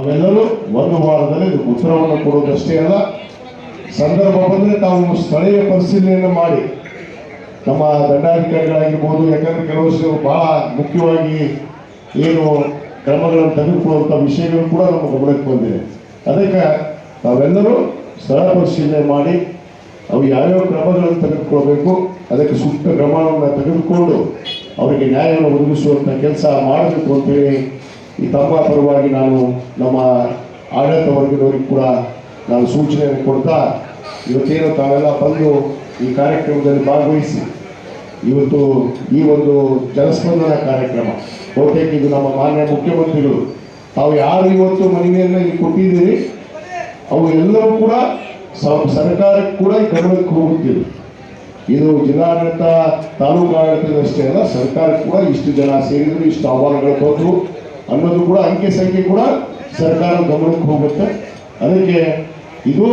ಅವೆಲ್ಲರೂ ಒಂದು ವಾರದಲ್ಲಿ ಉತ್ತರವನ್ನು ಕೊಡೋದಷ್ಟೇ ಅಲ್ಲ, ಸಂದರ್ಭ ಬಂದರೆ ತಾವು ಸ್ಥಳೀಯ ಪರಿಶೀಲನೆಯನ್ನು ಮಾಡಿ. ನಮ್ಮ ದಂಡಾಧಿಕಾರಿಗಳಾಗಿರ್ಬೋದು, ಯಾಕಂದ್ರೆ ಕೆಲವಷ್ಟು ಬಹಳ ಮುಖ್ಯವಾಗಿ ಏನು ಕ್ರಮಗಳನ್ನು ತೆಗೆದುಕೊಳ್ಳುವಂಥ ವಿಷಯಗಳು ಕೂಡ ನಮ್ಮ ಗಮನಕ್ಕೆ ಬಂದಿದೆ. ಅದಕ್ಕೆ ನಾವೆಲ್ಲರೂ ಸ್ಥಳ ಪರಿಶೀಲನೆ ಮಾಡಿ, ಅವು ಯಾವ್ಯಾವ ಕ್ರಮಗಳನ್ನು ತೆಗೆದುಕೊಳ್ಬೇಕು, ಅದಕ್ಕೆ ಸೂಕ್ತ ಕ್ರಮವನ್ನು ತೆಗೆದುಕೊಂಡು ಅವರಿಗೆ ನ್ಯಾಯವನ್ನು ಒದಗಿಸುವಂಥ ಕೆಲಸ ಮಾಡಬೇಕು ಅಂತೇಳಿ ಈ ತಮ್ಮ ಪರವಾಗಿ ನಾನು ನಮ್ಮ ಆಡಳಿತ ವರ್ಗದವರಿಗೆ ಕೂಡ ನಾನು ಸೂಚನೆಯನ್ನು ಕೊಡ್ತಾ ಇವತ್ತೇನು ತಾವೆಲ್ಲ ಬಂದು ಈ ಕಾರ್ಯಕ್ರಮದಲ್ಲಿ ಭಾಗವಹಿಸಿ. ಇವತ್ತು ಈ ಒಂದು ಜನಸ್ಪಂದನ ಕಾರ್ಯಕ್ರಮ. ಬಹುತೇಕ ಇದು ನಮ್ಮ ಮಾನ್ಯ ಮುಖ್ಯಮಂತ್ರಿಗಳು. ತಾವು ಯಾರು ಇವತ್ತು ಮನವಿಯನ್ನು ಇಲ್ಲಿ ಕೊಟ್ಟಿದ್ದೀರಿ? ಅವು ಎಲ್ಲರೂ ಕೂಡ ಸರ್ಕಾರಕ್ಕೆ ಕೂಡ ಗಮನಕ್ಕೆ ಹೋಗುತ್ತಿದೆ. ಇದು ಜಿಲ್ಲಾಡಳಿತ ತಾಲೂಕು ಆಡಳಿತದಷ್ಟೇ ಅಲ್ಲ, ಸರ್ಕಾರಕ್ಕೆ ಕೂಡ ಇಷ್ಟು ಜನ ಸೇರಿದ್ರು, ಇಷ್ಟು ಆಹ್ವಾನಗಳು ಬಂದರು ಅನ್ನೋದು ಕೂಡ ಅಂಕೆ ಸಂಖ್ಯೆ ಕೂಡ ಸರ್ಕಾರ ಗಮನಕ್ಕೆ ಹೋಗುತ್ತೆ. ಅದಕ್ಕೆ ಇದು